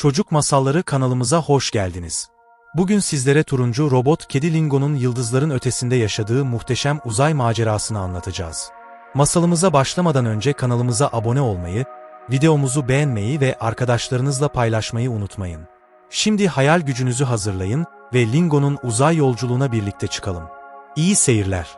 Çocuk Masalları kanalımıza hoş geldiniz. Bugün sizlere turuncu robot kedi Lingo'nun yıldızların ötesinde yaşadığı muhteşem uzay macerasını anlatacağız. Masalımıza başlamadan önce kanalımıza abone olmayı, videomuzu beğenmeyi ve arkadaşlarınızla paylaşmayı unutmayın. Şimdi hayal gücünüzü hazırlayın ve Lingo'nun uzay yolculuğuna birlikte çıkalım. İyi seyirler.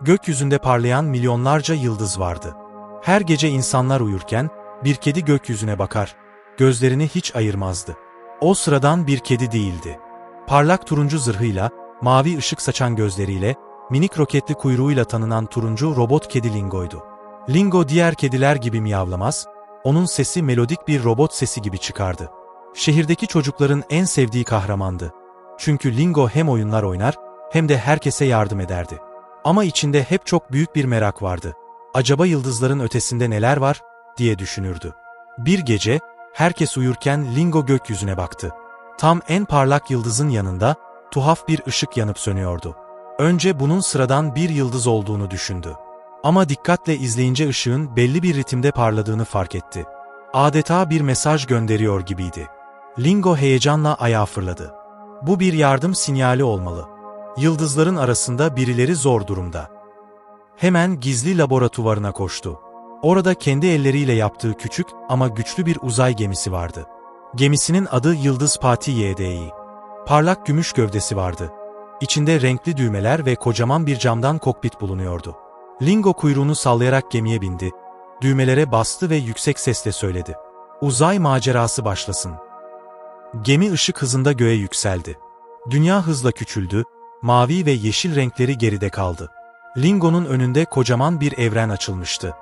Gökyüzünde parlayan milyonlarca yıldız vardı. Her gece insanlar uyurken bir kedi gökyüzüne bakar gözlerini hiç ayırmazdı. O sıradan bir kedi değildi. Parlak turuncu zırhıyla, mavi ışık saçan gözleriyle, minik roketli kuyruğuyla tanınan turuncu robot kedi Lingo'ydu. Lingo diğer kediler gibi miyavlamaz, onun sesi melodik bir robot sesi gibi çıkardı. Şehirdeki çocukların en sevdiği kahramandı. Çünkü Lingo hem oyunlar oynar, hem de herkese yardım ederdi. Ama içinde hep çok büyük bir merak vardı. Acaba yıldızların ötesinde neler var, diye düşünürdü. Bir gece, Herkes uyurken Lingo gökyüzüne baktı. Tam en parlak yıldızın yanında tuhaf bir ışık yanıp sönüyordu. Önce bunun sıradan bir yıldız olduğunu düşündü. Ama dikkatle izleyince ışığın belli bir ritimde parladığını fark etti. Adeta bir mesaj gönderiyor gibiydi. Lingo heyecanla ayağa fırladı. Bu bir yardım sinyali olmalı. Yıldızların arasında birileri zor durumda. Hemen gizli laboratuvarına koştu. Orada kendi elleriyle yaptığı küçük ama güçlü bir uzay gemisi vardı. Gemisinin adı Yıldız Pati YDI. Parlak gümüş gövdesi vardı. İçinde renkli düğmeler ve kocaman bir camdan kokpit bulunuyordu. Lingo kuyruğunu sallayarak gemiye bindi. Düğmelere bastı ve yüksek sesle söyledi. Uzay macerası başlasın. Gemi ışık hızında göğe yükseldi. Dünya hızla küçüldü, mavi ve yeşil renkleri geride kaldı. Lingo'nun önünde kocaman bir evren açılmıştı.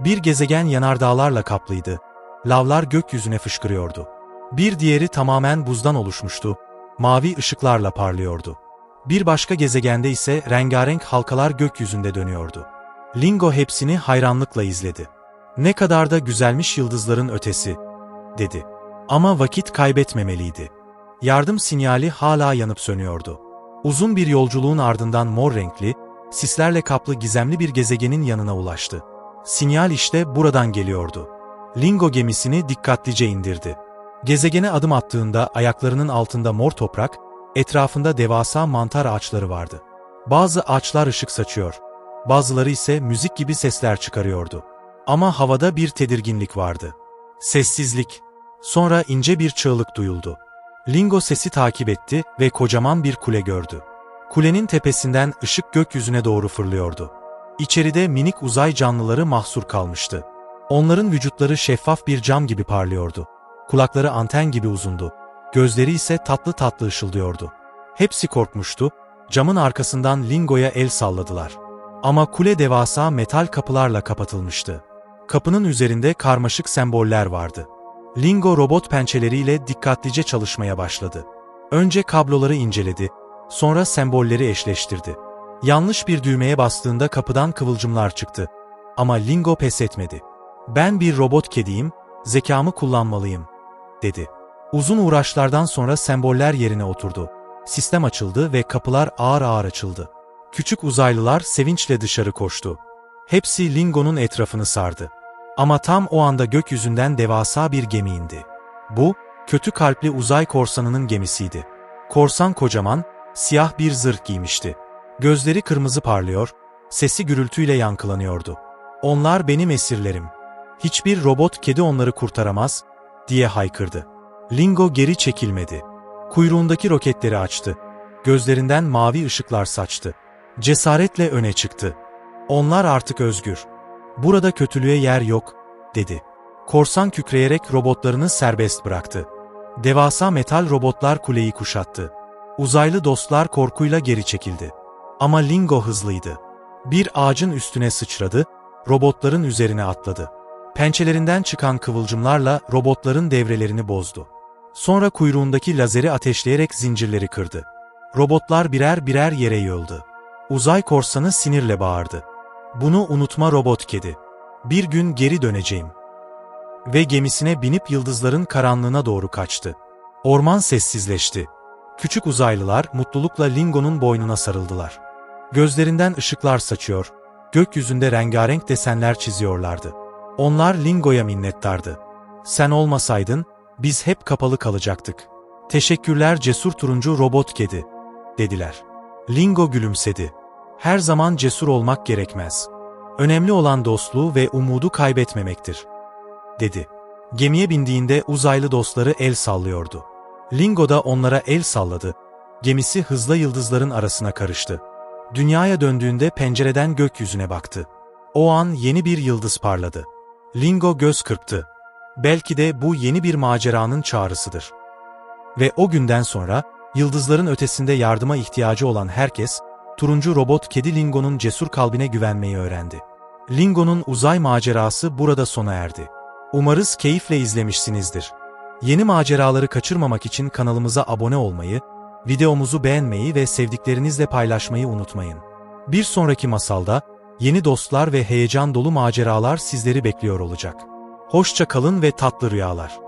Bir gezegen yanardağlarla kaplıydı. Lavlar gökyüzüne fışkırıyordu. Bir diğeri tamamen buzdan oluşmuştu. Mavi ışıklarla parlıyordu. Bir başka gezegende ise rengarenk halkalar gökyüzünde dönüyordu. Lingo hepsini hayranlıkla izledi. Ne kadar da güzelmiş yıldızların ötesi, dedi. Ama vakit kaybetmemeliydi. Yardım sinyali hala yanıp sönüyordu. Uzun bir yolculuğun ardından mor renkli, sislerle kaplı gizemli bir gezegenin yanına ulaştı. Sinyal işte buradan geliyordu. Lingo gemisini dikkatlice indirdi. Gezegene adım attığında ayaklarının altında mor toprak, etrafında devasa mantar ağaçları vardı. Bazı ağaçlar ışık saçıyor, bazıları ise müzik gibi sesler çıkarıyordu. Ama havada bir tedirginlik vardı. Sessizlik. Sonra ince bir çığlık duyuldu. Lingo sesi takip etti ve kocaman bir kule gördü. Kulenin tepesinden ışık gökyüzüne doğru fırlıyordu. İçeride minik uzay canlıları mahsur kalmıştı. Onların vücutları şeffaf bir cam gibi parlıyordu. Kulakları anten gibi uzundu. Gözleri ise tatlı tatlı ışıldıyordu. Hepsi korkmuştu, camın arkasından Lingo'ya el salladılar. Ama kule devasa metal kapılarla kapatılmıştı. Kapının üzerinde karmaşık semboller vardı. Lingo robot pençeleriyle dikkatlice çalışmaya başladı. Önce kabloları inceledi, sonra sembolleri eşleştirdi. Yanlış bir düğmeye bastığında kapıdan kıvılcımlar çıktı. Ama Lingo pes etmedi. Ben bir robot kediyim, zekamı kullanmalıyım, dedi. Uzun uğraşlardan sonra semboller yerine oturdu. Sistem açıldı ve kapılar ağır ağır açıldı. Küçük uzaylılar sevinçle dışarı koştu. Hepsi Lingo'nun etrafını sardı. Ama tam o anda gökyüzünden devasa bir gemi indi. Bu, kötü kalpli uzay korsanının gemisiydi. Korsan kocaman, siyah bir zırh giymişti. Gözleri kırmızı parlıyor, sesi gürültüyle yankılanıyordu. Onlar benim esirlerim. Hiçbir robot kedi onları kurtaramaz, diye haykırdı. Lingo geri çekilmedi. Kuyruğundaki roketleri açtı. Gözlerinden mavi ışıklar saçtı. Cesaretle öne çıktı. Onlar artık özgür. Burada kötülüğe yer yok, dedi. Korsan kükreyerek robotlarını serbest bıraktı. Devasa metal robotlar kuleyi kuşattı. Uzaylı dostlar korkuyla geri çekildi. Ama Lingo hızlıydı. Bir ağacın üstüne sıçradı, robotların üzerine atladı. Pençelerinden çıkan kıvılcımlarla robotların devrelerini bozdu. Sonra kuyruğundaki lazeri ateşleyerek zincirleri kırdı. Robotlar birer birer yere yığıldı. Uzay korsanı sinirle bağırdı. Bunu unutma robot kedi. Bir gün geri döneceğim. Ve gemisine binip yıldızların karanlığına doğru kaçtı. Orman sessizleşti. Küçük uzaylılar mutlulukla Lingo'nun boynuna sarıldılar. Gözlerinden ışıklar saçıyor, gökyüzünde rengarenk desenler çiziyorlardı. Onlar Lingo'ya minnettardı. Sen olmasaydın, Biz hep kapalı kalacaktık. Teşekkürler cesur turuncu robot kedi, dediler. Lingo gülümsedi. Her zaman cesur olmak gerekmez. Önemli olan dostluğu ve umudu kaybetmemektir, dedi. Gemiye bindiğinde uzaylı dostları el sallıyordu. Lingo da onlara el salladı. Gemisi hızla yıldızların arasına karıştı. Dünyaya döndüğünde pencereden gökyüzüne baktı. O an yeni bir yıldız parladı. Lingo göz kırptı. Belki de bu yeni bir maceranın çağrısıdır. Ve o günden sonra, yıldızların ötesinde yardıma ihtiyacı olan herkes, turuncu robot kedi Lingo'nun cesur kalbine güvenmeyi öğrendi. Lingo'nun uzay macerası burada sona erdi. Umarız keyifle izlemişsinizdir. Yeni maceraları kaçırmamak için kanalımıza abone olmayı, videomuzu beğenmeyi ve sevdiklerinizle paylaşmayı unutmayın. Bir sonraki masalda, yeni dostlar ve heyecan dolu maceralar sizleri bekliyor olacak. Hoşça kalın ve tatlı rüyalar.